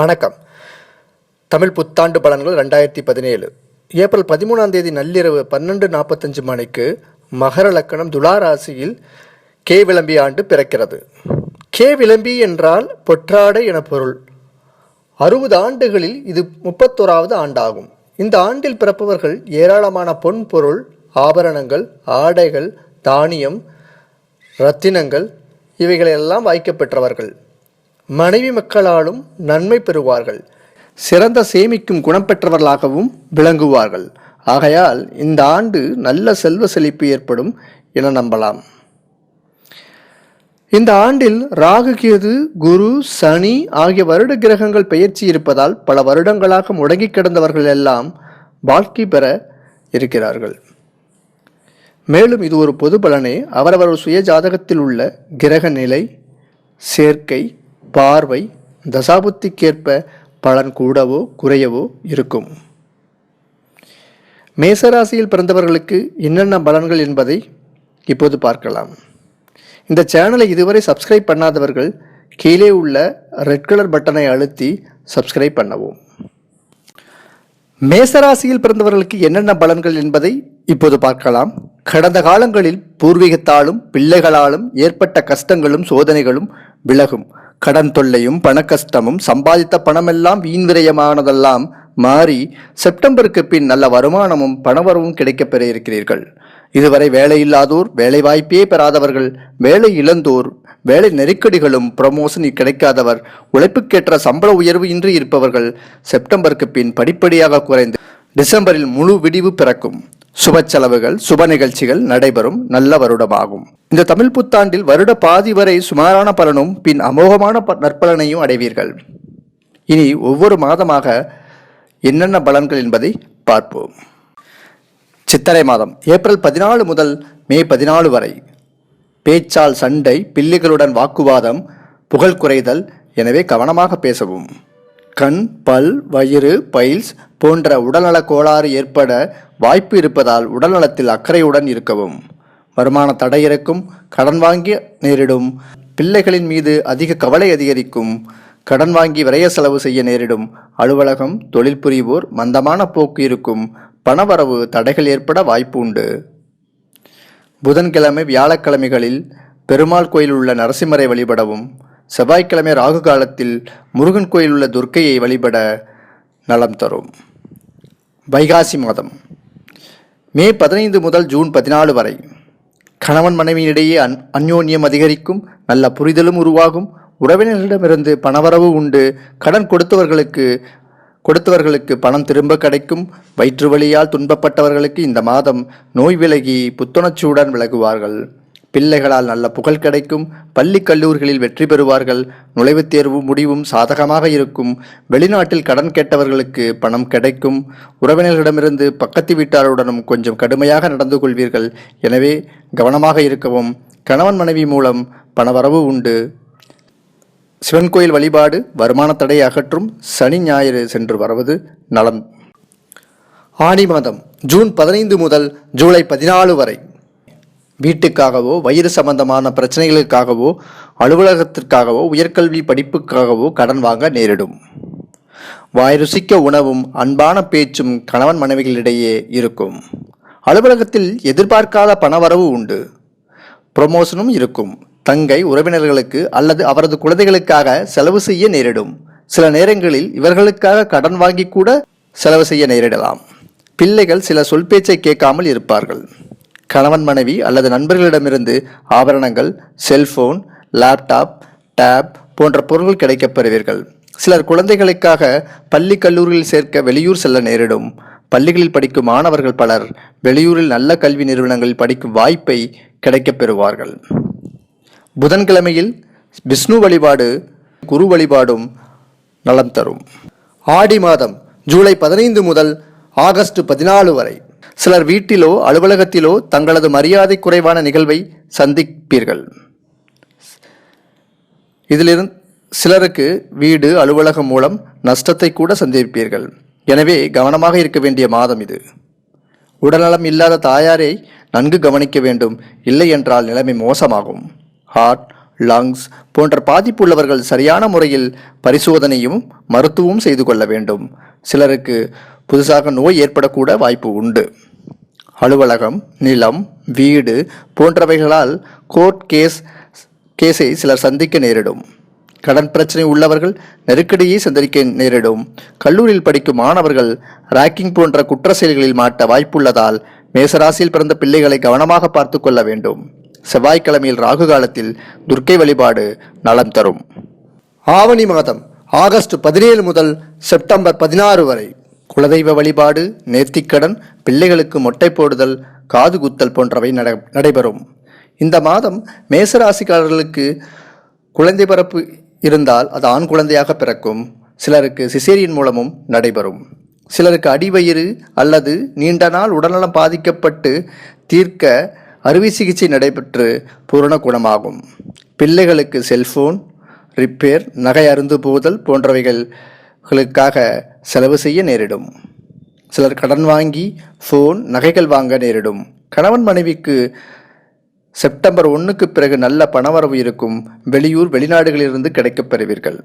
வணக்கம். தமிழ் புத்தாண்டு பலன்கள் ரெண்டாயிரத்தி பதினேழு. ஏப்ரல் பதிமூணாம் தேதி நள்ளிரவு பன்னெண்டு நாற்பத்தஞ்சு மணிக்கு மகர லக்கணம் துலா ராசியில் கே விளம்பி ஆண்டு பிறக்கிறது. கே விளம்பி என்றால் பொற்றாடை என பொருள். அறுபது ஆண்டுகளில் இது முப்பத்தோராவது ஆண்டாகும். இந்த ஆண்டில் பிறப்பவர்கள் ஏராளமான பொன் பொருள் ஆபரணங்கள் ஆடைகள் தானியம் ரத்தினங்கள் இவைகளெல்லாம் வாய்க்கப்பெற்றவர்கள். மனைவி மக்களாலும் நன்மை பெறுவார்கள். சிறந்த சேமிக்கும் குணம் பெற்றவர்களாகவும் விளங்குவார்கள். ஆகையால் இந்த ஆண்டு நல்ல செல்வ செழிப்பு ஏற்படும் என நம்பலாம். இந்த ஆண்டில் ராகு கேது குரு சனி ஆகிய வருட கிரகங்கள் பெயர்ச்சி இருப்பதால் பல வருடங்களாக முடங்கி கிடந்தவர்கள் எல்லாம் வாழ்க்கை பெற இருக்கிறார்கள். மேலும் இது ஒரு பொது பலனே. அவரவர் சுய ஜாதகத்தில் உள்ள கிரக நிலை சேர்க்கை பார்வை தசாபுத்திக்கேற்ப பலன் கூடவோ குறையவோ இருக்கும். மேசராசியில் பிறந்தவர்களுக்கு என்னென்ன பலன்கள் என்பதை இப்போது பார்க்கலாம். இந்த சேனலை இதுவரை சப்ஸ்கிரைப் பண்ணாதவர்கள் கீழே உள்ள ரெட் கலர் பட்டனை அழுத்தி சப்ஸ்கிரைப் பண்ணவும். மேசராசியில் பிறந்தவர்களுக்கு என்னென்ன பலன்கள் என்பதை இப்போது பார்க்கலாம். கடந்த காலங்களில் பூர்வீகத்தாலும் பிள்ளைகளாலும் ஏற்பட்ட கஷ்டங்களும் சோதனைகளும் விலகும். கடன் தொல்லையும் பணக்கஷ்டமும் சம்பாதித்த பணமெல்லாம் வீண் விரயமானதெல்லாம் மாறி செப்டம்பருக்கு பின் நல்ல வருமானமும் பணவரவும் கிடைக்கப் பெற இருக்கிறீர்கள். இதுவரை வேலையில்லாதோர் வேலை வாய்ப்பே பெறாதவர்கள் வேலை இழந்தோர் வேலை நெருக்கடிகளும் ப்ரமோஷன் கிடைக்காதவர் உழைப்புக்கேற்ற சம்பள உயர்வு இன்றி இருப்பவர்கள் செப்டம்பருக்கு பின் படிப்படியாக குறைந்து டிசம்பரில் முழு விடிவு பிறக்கும். சுப செலவுகள் சுப நிகழ்ச்சிகள் நடைபெறும் நல்ல வருடமாகும். இந்த தமிழ் புத்தாண்டில் வருட பாதி வரை சுமாரான பலனும் பின் அமோகமான ப- நற்பலனையும் அடைவீர்கள். இனி ஒவ்வொரு மாதமாக என்னென்ன பலன்கள் என்பதை பார்ப்போம். சித்திரை மாதம் ஏப்ரல் பதினாலு முதல் மே பதினாலு வரை. பேச்சால் சண்டை பில்லிகளுடன் வாக்குவாதம் புகழ் குறைதல் எனவே கவனமாக பேசவும். கண் பல் வயிறு பைல்ஸ் போன்ற உடல்நலக் கோளாறு ஏற்பட வாய்ப்பு இருப்பதால் உடல்நலத்தில் அக்கறையுடன் இருக்கவும். வருமான தடை இருக்கும் கடன் வாங்கி நேரிடும். பிள்ளைகளின் மீது அதிக கவலை அதிகரிக்கும். கடன் வாங்கி விரைய செலவு செய்ய நேரிடும். அலுவலகம் தொழில் புரிவோர் மந்தமான போக்கு இருக்கும். பணவரவு தடைகள் ஏற்பட வாய்ப்பு உண்டு. புதன்கிழமை வியாழக்கிழமைகளில் பெருமாள் கோயில் உள்ள நரசிம்மரை வழிபடவும். செவ்வாய்க்கிழமை ராகு காலத்தில் முருகன் கோயில் உள்ள துர்க்கையை வழிபட நலம் தரும். வைகாசி மாதம். மே பதினைந்து முதல் ஜூன் பதினாலு வரை கணவன் மனைவியிடையே அன் அந்யோன்யம் அதிகரிக்கும் நல்ல புரிதலும் உருவாகும் உறவினர்களிடமிருந்து பணவரவு உண்டு கடன் கொடுத்தவர்களுக்கு கொடுத்தவர்களுக்கு பணம் திரும்ப கிடைக்கும் வயிற்று வலியால் துன்பப்பட்டவர்களுக்கு இந்த மாதம் நோய் விலகி புத்துணர்ச்சியுடன் விலகுவார்கள். பிள்ளைகளால் நல்ல புகழ் கிடைக்கும். பள்ளி கல்லூரிகளில் வெற்றி பெறுவார்கள். நுழைவுத் தேர்வு முடிவும் சாதகமாக இருக்கும். வெளிநாட்டில் கடன் கேட்டவர்களுக்கு பணம் கிடைக்கும். உறவினர்களிடமிருந்து பக்கத்து வீட்டாருடனும் கொஞ்சம் கடுமையாக நடந்து கொள்வீர்கள். எனவே கவனமாக இருக்கவும். கணவன் மனைவி மூலம் பணவரவு உண்டு. சிவன் கோயில் வழிபாடு வருமான தடையை அகற்றும். சனி ஞாயிறு சென்று வருவது நலம். ஆடி மாதம் ஜூன் பதினைந்து முதல் ஜூலை பதினாலு வரை. வீட்டுக்காகவோ வயிறு சம்பந்தமான பிரச்சனைகளுக்காகவோ அலுவலகத்திற்காகவோ உயர்கல்வி படிப்புக்காகவோ கடன் வாங்க நேரிடும். வாய் ருசிக்க உணவும் அன்பான பேச்சும் கணவன் மனைவிகளிடையே இருக்கும். அலுவலகத்தில் எதிர்பார்க்காத பணவரவு உண்டு. ப்ரொமோஷனும் இருக்கும். தங்கை உறவினர்களுக்கு அல்லது அவரது குழந்தைகளுக்காக செலவு செய்ய நேரிடும். சில நேரங்களில் இவர்களுக்காக கடன் வாங்கி கூட செலவு செய்ய நேரிடலாம். பிள்ளைகள் சில சொல் பேச்சை கேட்காமல் இருப்பார்கள். கணவன் மனைவி அல்லது நண்பர்களிடமிருந்து ஆபரணங்கள் செல்போன் லேப்டாப் டேப் போன்ற பொருட்கள் கிடைக்கப்பெறுவீர்கள் சிலர் குழந்தைகளுக்காக பள்ளி கல்லூரியில் சேர்க்க வெளியூர் செல்ல நேரிடும். பள்ளிகளில் படிக்கும் மாணவர்கள் பலர் வெளியூரில் நல்ல கல்வி நிறுவனங்களில் படிக்கும் வாய்ப்பை கிடைக்கப் பெறுவார்கள். புதன்கிழமையில் விஷ்ணு வழிபாடு குரு வழிபாடும் நலம் தரும். ஆடி மாதம் ஜூலை பதினைந்து முதல் ஆகஸ்ட் பதினாலு வரை. சிலர் வீட்டிலோ அலுவலகத்திலோ தங்களது மரியாதை குறைவான நிகழ்வை சந்திப்பீர்கள். இதிலிருந்து சிலருக்கு வீடு அலுவலகம் மூலம் நஷ்டத்தை கூட சந்திப்பீர்கள். எனவே கவனமாக இருக்க வேண்டிய மாதம் இது. உடல்நலம் இல்லாத தாயாரை நன்கு கவனிக்க வேண்டும். இல்லை என்றால் நிலைமை மோசமாகும். ஹார்ட் லங்ஸ் போன்ற பாதிப்பு உள்ளவர்கள் சரியான முறையில் பரிசோதனையும் மருத்துவம் செய்து கொள்ள வேண்டும். சிலருக்கு புதுசாக நோய் ஏற்படக்கூட வாய்ப்பு உண்டு. அலுவலகம் நிலம் வீடு போன்றவைகளால் கோர்ட் கேஸ் கேஸை சிலர் சந்திக்க நேரிடும். கடன் பிரச்சனை உள்ளவர்கள் நெருக்கடியை சந்திக்க நேரிடும். கல்லூரியில் படிக்கும் மாணவர்கள் ராக்கிங் போன்ற குற்ற செயல்களில் மாட்ட வாய்ப்புள்ளதால் மேசராசியில் பிறந்த பிள்ளைகளை கவனமாக பார்த்து கொள்ள வேண்டும். செவ்வாய்க்கிழமையில் ராகு காலத்தில் துர்க்கை வழிபாடு நலம் தரும். ஆவணி மாதம் ஆகஸ்ட் பதினேழு முதல் செப்டம்பர் பதினாறு வரை. குலதெய்வ வழிபாடு நேர்த்திக்கடன் பிள்ளைகளுக்கு மொட்டை போடுதல் காது குத்தல் போன்றவை நட நடைபெறும். இந்த மாதம் மேசராசிக்காரர்களுக்கு குழந்தை பிறப்பு இருந்தால் அது ஆண் குழந்தையாக பிறக்கும். சிலருக்கு சிசேரியன் மூலமும் நடைபெறும். சிலருக்கு அடிவயிறு அல்லது நீண்ட நாள் உடல்நலம் பாதிக்கப்பட்டு தீர்க்க அறுவை சிகிச்சை நடைபெற்று பூரண குணமாகும். பிள்ளைகளுக்கு செல்போன் ரிப்பேர் நகை அருந்து போதல் களுக்காக செலவு செய்ய நேரிடும். சிலர் கடன் வாங்கி ஃபோன் நகைகள் வாங்க நேரிடும். கணவன் மனைவிக்கு செப்டம்பர் ஒன்றுக்கு பிறகு நல்ல பணவரவு இருக்கும். வெளியூர் வெளிநாடுகளிலிருந்து கிடைக்கப் பெறுவீர்கள்.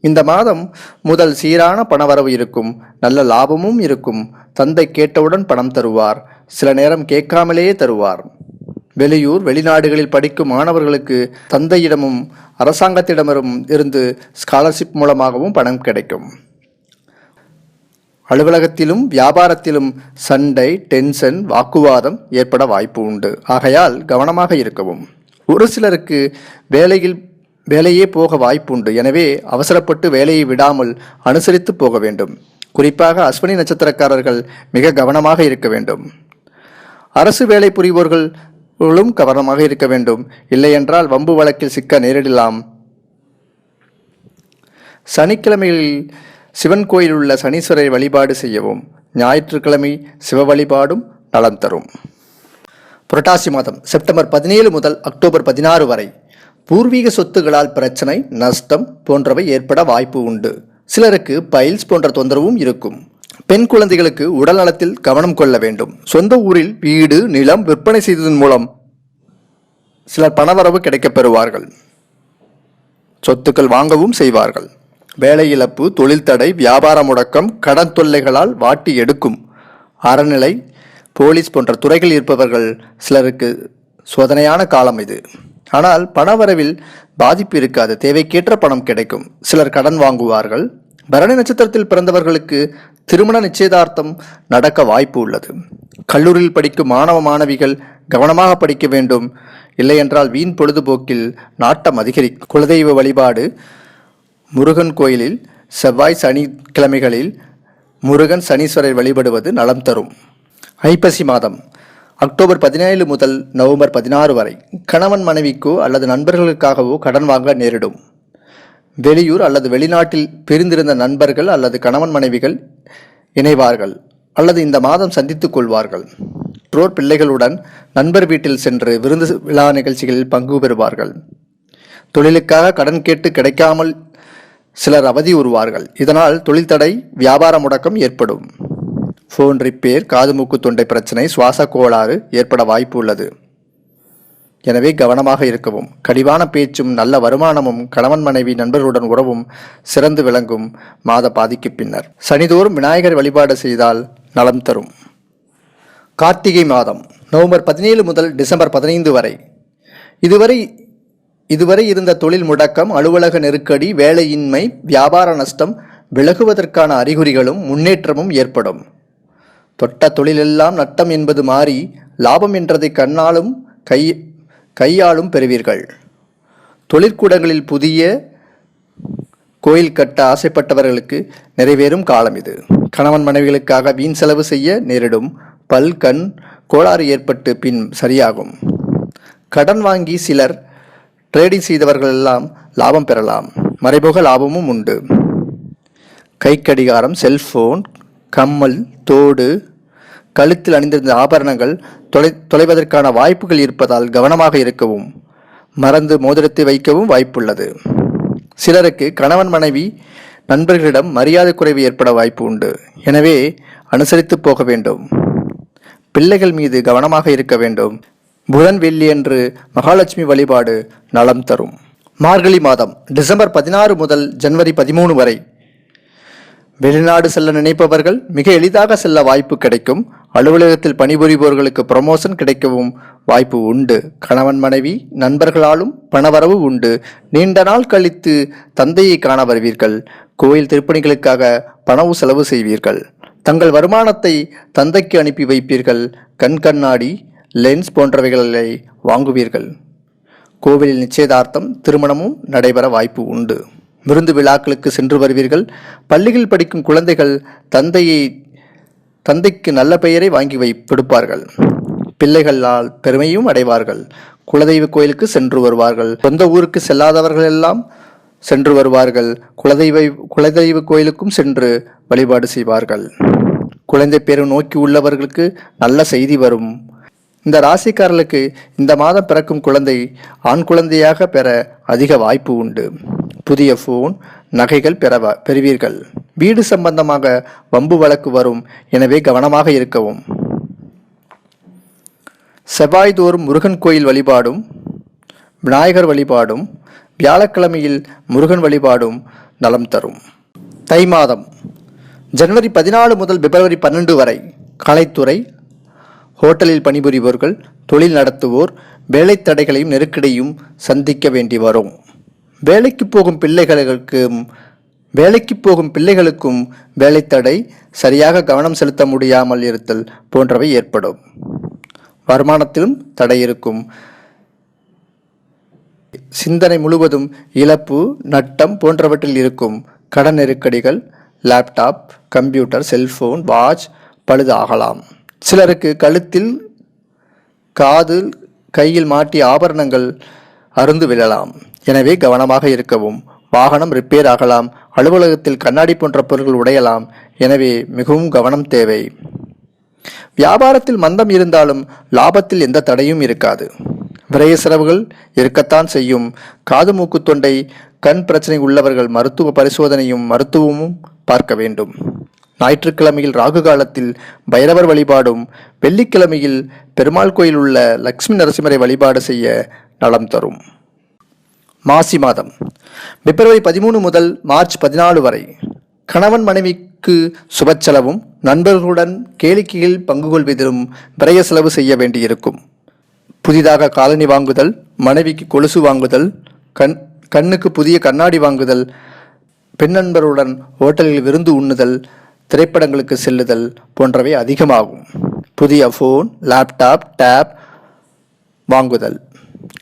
இந்த மாதம் முதல் சீரான பணவரவு இருக்கும். நல்ல லாபமும் இருக்கும். தந்தை கேட்டவுடன் பணம் தருவார். சில நேரம் கேட்காமலேயே தருவார். வெளியூர் வெளிநாடுகளில் படிக்கும் மாணவர்களுக்கு தந்தையிடமும் அரசாங்கத்திடமிரும் இருந்து ஸ்காலர்ஷிப் மூலமாகவும் பணம் கிடைக்கும். அலுவலகத்திலும் வியாபாரத்திலும் சண்டை டென்ஷன் வாக்குவாதம் ஏற்பட வாய்ப்பு உண்டு. ஆகையால் கவனமாக இருக்கவும். ஒரு சிலருக்கு வேலையில் வேலையே போக வாய்ப்புண்டு எனவே அவசரப்பட்டு வேலையை விடாமல் அனுசரித்து போக வேண்டும். குறிப்பாக அஸ்வினி நட்சத்திரக்காரர்கள் மிக கவனமாக இருக்க வேண்டும். அரசு வேலை புரிவோர்களும் கவனமாக இருக்க வேண்டும். இல்லையென்றால் வம்பு வழக்கில் சிக்க நேரிடலாம். சனிக்கிழமைகளில் சிவன் கோயில் உள்ள சனீஸ்வரரை வழிபாடு செய்யவும் ஞாயிற்றுக்கிழமை சிவ வழிபாடும் நலம் தரும். புரட்டாசி மாதம் செப்டம்பர் பதினேழு முதல் அக்டோபர் பதினாறு வரை பூர்வீக சொத்துகளால் பிரச்சனை நஷ்டம் போன்றவை ஏற்பட வாய்ப்பு உண்டு. சிலருக்கு பைல்ஸ் போன்ற தொந்தரவும் இருக்கும். பெண் குழந்தைகளுக்கு உடல் நலத்தில் கவனம் கொள்ள வேண்டும். சொந்த ஊரில் வீடு நிலம் விற்பனை செய்ததன் மூலம் சிலர் பணவரவு கிடைக்கப் பெறுவார்கள். சொத்துக்கள் வாங்கவும் செய்வார்கள். வேலை இழப்பு தொழில் தடை வியாபார முடக்கம் கடன் தொல்லைகளால் வாட்டி எடுக்கும் அறநிலை போலீஸ் போன்ற துறைகள் இருப்பவர்கள் சிலருக்கு சோதனையான காலம் இது. ஆனால் பணவரவில் பாதிப்பு இருக்காது. தேவைக்கேற்ற பணம் கிடைக்கும். சிலர் கடன் வாங்குவார்கள். பரணி நட்சத்திரத்தில் பிறந்தவர்களுக்கு திருமண நிச்சயதார்த்தம் நடக்க வாய்ப்பு உள்ளது. கல்லூரியில் படிக்கும் மாணவ மாணவிகள் கவனமாக படிக்க வேண்டும். இல்லையென்றால் வீண் பொழுதுபோக்கில் நாட்டம் அதிகரிக்கும். குலதெய்வ வழிபாடு முருகன் கோயிலில் செவ்வாய் சனிக்கிழமைகளில் முருகன் சனீஸ்வரர் வழிபடுவது நலம் தரும். ஐப்பசி மாதம் அக்டோபர் பதினேழு முதல் நவம்பர் பதினாறு வரை கணவன் மனைவிக்கோ அல்லது நண்பர்களுக்காகவோ கடன் வாங்க நேரிடும். வெளியூர் அல்லது வெளிநாட்டில் பிரிந்திருந்த நண்பர்கள் அல்லது கணவன் மனைவிகள் இணைவார்கள் அல்லது இந்த மாதம் சந்தித்துக் கொள்வார்கள். பெற்றோர் பிள்ளைகளுடன் நண்பர் வீட்டில் சென்று விருந்து விழா நிகழ்ச்சிகளில் பங்கு பெறுவார்கள். தொழிலுக்காக கடன் கேட்டு கிடைக்காமல் சிலர் அவதி உருவார்கள். இதனால் தொழில் தடை வியாபார முடக்கம் ஏற்படும். ஃபோன் ரிப்பேர் காது மூக்கு தொண்டை பிரச்சனை சுவாச கோளாறு ஏற்பட வாய்ப்பு உள்ளது. எனவே கவனமாக இருக்கவும். கடிவான பேச்சும் நல்ல வருமானமும் கணவன் மனைவி நண்பர்களுடன் உறவும் சிறந்து விளங்கும் மாத பாதிக்கு பின்னர். சனிதோறும் விநாயகர் வழிபாடு செய்தால் நலம் தரும். கார்த்திகை மாதம் நவம்பர் பதினேழு முதல் டிசம்பர் பதினைந்து வரை. இதுவரை இதுவரை இருந்த தொழில் முடக்கம் அலுவலக நெருக்கடி வேலையின்மை வியாபார நஷ்டம் விலகுவதற்கான அறிகுறிகளும் முன்னேற்றமும் ஏற்படும். தொட்ட தொழிலெல்லாம் நட்டம் என்பது மாறி லாபம் என்றதை கண்ணாலும் கை கையாலும் பெறுவீர்கள். தொழிற்கூடங்களில் புதிய கோயில் கட்ட ஆசைப்பட்டவர்களுக்கு நிறைவேறும் காலம் இது. கணவன் மனைவிகளுக்காக வீண் செலவு செய்ய நேரிடும். பல் கண் கோளாறு ஏற்பட்டு பின் சரியாகும். கடன் வாங்கி சிலர் ட்ரேடிங் செய்தவர்கள் எல்லாம் லாபம் பெறலாம். மறைமுக லாபமும் உண்டு. கைக்கடிகாரம் செல்போன் கம்மல் தோடு கழுத்தில் அணிந்திருந்த ஆபரணங்கள் தொலை தொலைவதற்கான வாய்ப்புகள் இருப்பதால் கவனமாக இருக்கவும் மறந்து மோதிரத்தை வைக்கவும் வாய்ப்புள்ளது. சிலருக்கு கணவன் மனைவி நண்பர்களிடம் மரியாதை குறைவு ஏற்பட வாய்ப்பு உண்டு. எனவே அனுசரித்து போக வேண்டும். பிள்ளைகள் மீது கவனமாக இருக்க வேண்டும். புதன் வெள்ளியன்று மகாலட்சுமி வழிபாடு நலம் தரும். மார்கழி மாதம் டிசம்பர் பதினாறு முதல் ஜனவரி பதிமூணு வரை. வெளிநாடு செல்ல நினைப்பவர்கள் மிக எளிதாக செல்ல வாய்ப்பு கிடைக்கும். அலுவலகத்தில் பணிபுரிபவர்களுக்கு ப்ரமோஷன் கிடைக்கவும் வாய்ப்பு உண்டு. கணவன் மனைவி நண்பர்களாலும் பணவரவு உண்டு. நீண்ட நாள் கழித்து தந்தையை காண வருவீர்கள். கோயில் திருப்பணிகளுக்காக பணவு செலவு செய்வீர்கள். தங்கள் வருமானத்தை தந்தைக்கு அனுப்பி வைப்பீர்கள். கண் கண்ணாடி லென்ஸ் போன்றவைகளை வாங்குவீர்கள். கோவிலில் நிச்சயதார்த்தம் திருமணமும் நடைபெற வாய்ப்பு உண்டு. விருந்து விழாக்களுக்கு சென்று வருவீர்கள். பள்ளியில் படிக்கும் குழந்தைகள் தந்தையை தந்தைக்கு நல்ல பெயரை வாங்கி வை கொடுப்பார்கள். பிள்ளைகளால் பெருமையும் அடைவார்கள். குலதெய்வ கோயிலுக்கு சென்று வருவார்கள். சொந்த ஊருக்கு செல்லாதவர்கள் எல்லாம் சென்று வருவார்கள். குலதெய்வ குலதெய்வ கோயிலுக்கும் சென்று வழிபாடு செய்வார்கள். குழந்தை பேரு நோக்கி உள்ளவர்களுக்கு நல்ல செய்தி வரும். இந்த ராசிக்காரர்களுக்கு இந்த மாதம் பிறக்கும் குழந்தை ஆண் குழந்தையாக பெற அதிக வாய்ப்பு உண்டு. புதிய ஃபோன் நகைகள் பெறவ பெறுவீர்கள். வீடு சம்பந்தமாக வம்பு வழக்கு வரும். எனவே கவனமாக இருக்கவும். செவ்வாய்தோறும் முருகன் கோயில் வழிபாடும் விநாயகர் வழிபாடும் வியாழக்கிழமையில் முருகன் வழிபாடும் நலம் தரும். தை மாதம் ஜனவரி பதினாலு முதல் பிப்ரவரி பன்னெண்டு வரை கலைத்துறை ஹோட்டலில் பணிபுரிபவர்கள் தொழில் நடத்துவோர் வேலை தடைகளையும் நெருக்கடியும் சந்திக்க வேண்டி வரும். வேலைக்கு போகும் பிள்ளைகளுக்கும் வேலைக்கு போகும் பிள்ளைகளுக்கும் வேலைத்தடை சரியாக கவனம் செலுத்த முடியாமல் இருத்தல் போன்றவை ஏற்படும். வருமானத்திலும் தடை இருக்கும். சிந்தனை முழுவதும் இழப்பு நட்டம் போன்றவற்றில் இருக்கும். கடன் நெருக்கடிகள் லேப்டாப் கம்ப்யூட்டர் செல்போன் வாட்ச் பழுது ஆகலாம் சிலருக்கு கழுத்தில் காது கையில் மாட்டிய ஆபரணங்கள் அருந்து விழலாம். எனவே கவனமாக இருக்கவும் வாகனம் ரிப்பேர் ஆகலாம் அலுவலகத்தில் கண்ணாடி போன்ற பொருட்கள் உடையலாம். எனவே மிகவும் கவனம் தேவை. வியாபாரத்தில் மந்தம் இருந்தாலும் லாபத்தில் எந்த தடையும் இருக்காது. விரைய செலவுகள் இருக்கத்தான் செய்யும். காது மூக்கு தொண்டை கண் பிரச்சனை உள்ளவர்கள் மருத்துவ பரிசோதனையும் மருத்துவமும் பார்க்க வேண்டும். ஞாயிற்றுக்கிழமையில் ராகு காலத்தில் பைரவர் வழிபாடும் வெள்ளிக்கிழமையில் பெருமாள் கோயில் உள்ள லக்ஷ்மி நரசிம்மரை வழிபாடு செய்ய நலம் தரும். மாசி மாதம். பிப்ரவரி பதிமூணு முதல் மார்ச் பதினாலு வரை கணவன் மனைவிக்கு சுப செலவும் நண்பர்களுடன் கேளிக்கையில் பங்கு கொள்வதிலும் விரய செலவு செய்ய வேண்டியிருக்கும். புதிதாக காலனி வாங்குதல் மனைவிக்கு கொலுசு வாங்குதல் கண் கண்ணுக்கு புதிய கண்ணாடி வாங்குதல் பெண் நண்பருடன் ஹோட்டலில் விருந்து உண்ணுதல் திரைப்படங்களுக்கு செல்லுதல் போன்றவை அதிகமாகும். புதிய ஃபோன் லேப்டாப் டேப் வாங்குதல்.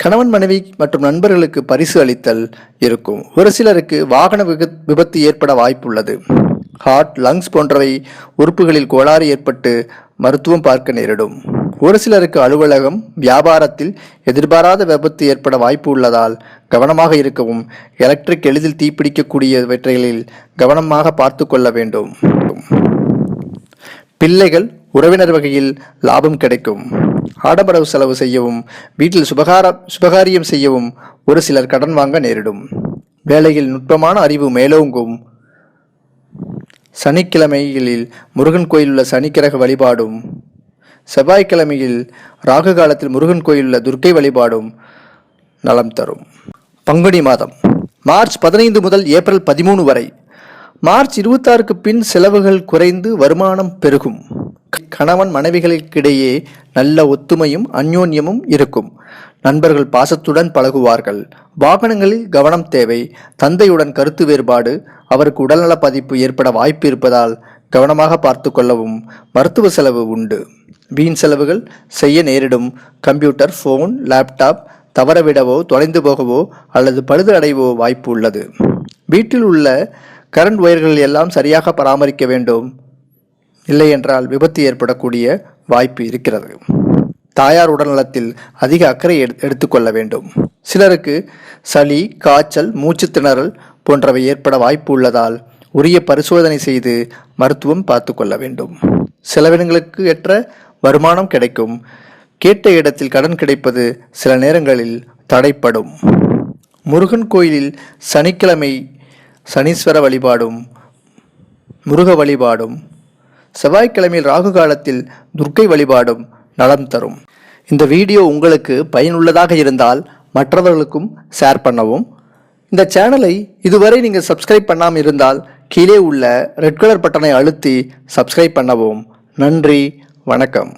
கணவன் மனைவி மற்றும் நண்பர்களுக்கு பரிசு அளித்தல் இருக்கும். ஒரு சிலருக்கு வாகன விபத்து ஏற்பட வாய்ப்புள்ளது. ஹார்ட் லங்ஸ் போன்றவை உறுப்புகளில் கோளாறு ஏற்பட்டு மருத்துவம் பார்க்க நேரிடும். ஒரு சிலருக்கு அலுவலகம் வியாபாரத்தில் எதிர்பாராத விபத்து ஏற்பட வாய்ப்பு உள்ளதால் கவனமாக இருக்கவும் எலக்ட்ரிக் எளிதில் தீப்பிடிக்கக்கூடியவற்றைகளில் கவனமாக பார்த்து கொள்ள வேண்டும். பிள்ளைகள் உறவினர் வகையில் லாபம் கிடைக்கும். ஆடம்பரவு செலவு செய்யவும் வீட்டில் சுபகார சுபகாரியம் செய்யவும் ஒரு சிலர் கடன் வாங்க நேரிடும். வேலையில் நுட்பமான அறிவு மேலோங்கும். சனிக்கிழமைகளில் முருகன் கோயில் உள்ள சனிக்கிரக வழிபாடும். செவ்வாய்க்கிழமையில் ராகு காலத்தில் முருகன் கோயில் உள்ள துர்க்கை வழிபாடும் நலம் தரும். பங்குனி மாதம். மார்ச் பதினைந்து முதல் ஏப்ரல் பதிமூணு வரை மார்ச் இருபத்தாறுக்கு பின் செலவுகள் குறைந்து வருமானம் பெருகும். கணவன் மனைவிகளுக்கிடையே நல்ல ஒத்துமையும் அந்யோன்யமும் இருக்கும். நண்பர்கள் பாசத்துடன் பழகுவார்கள். வாகனங்களில் கவனம் தேவை. தந்தையுடன் கருத்து வேறுபாடு. அவருக்கு உடல்நல பாதிப்பு ஏற்பட வாய்ப்பு இருப்பதால் கவனமாக பார்த்து கொள்ளவும் மருத்துவ செலவு உண்டு. வீண் செலவுகள் செய்ய நேரிடும். கம்ப்யூட்டர் ஃபோன் லேப்டாப் தவறவிடவோ தொலைந்து போகவோ அல்லது பழுது அடைவோ வாய்ப்பு உள்ளது. வீட்டில் உள்ள கரண்ட் ஒயர்கள் எல்லாம் சரியாக பராமரிக்க வேண்டும். இல்லை என்றால் விபத்து ஏற்படக்கூடிய வாய்ப்பு இருக்கிறது. தாயார் உடல்நலத்தில் அதிக அக்கறை எடு- எடுத்துக்கொள்ள வேண்டும். சிலருக்கு சளி காய்ச்சல் மூச்சு திணறல் போன்றவை ஏற்பட வாய்ப்பு உள்ளதால் உரிய பரிசோதனை செய்து மருத்துவம் பார்த்து கொள்ள வேண்டும். செலவினங்களுக்கு ஏற்ற வருமானம் கிடைக்கும். கேட்ட இடத்தில் கடன் கிடைப்பது சில நேரங்களில் தடைப்படும். முருகன் கோயிலில் சனிக்கிழமை சனீஸ்வர வழிபாடும் முருக வழிபாடும் செவ்வாய்க்கிழமையில் ராகு காலத்தில் துர்க்கை வழிபாடும் நலம் தரும். இந்த வீடியோ உங்களுக்கு பயனுள்ளதாக இருந்தால் மற்றவர்களுக்கும் ஷேர் பண்ணவும். இந்த சேனலை இதுவரை நீங்கள் சப்ஸ்கிரைப் பண்ணாமல் இருந்தால் கீழே உள்ள ரெட் கலர் பட்டனை அழுத்தி சப்ஸ்கிரைப் பண்ணவும். நன்றி வணக்கம்.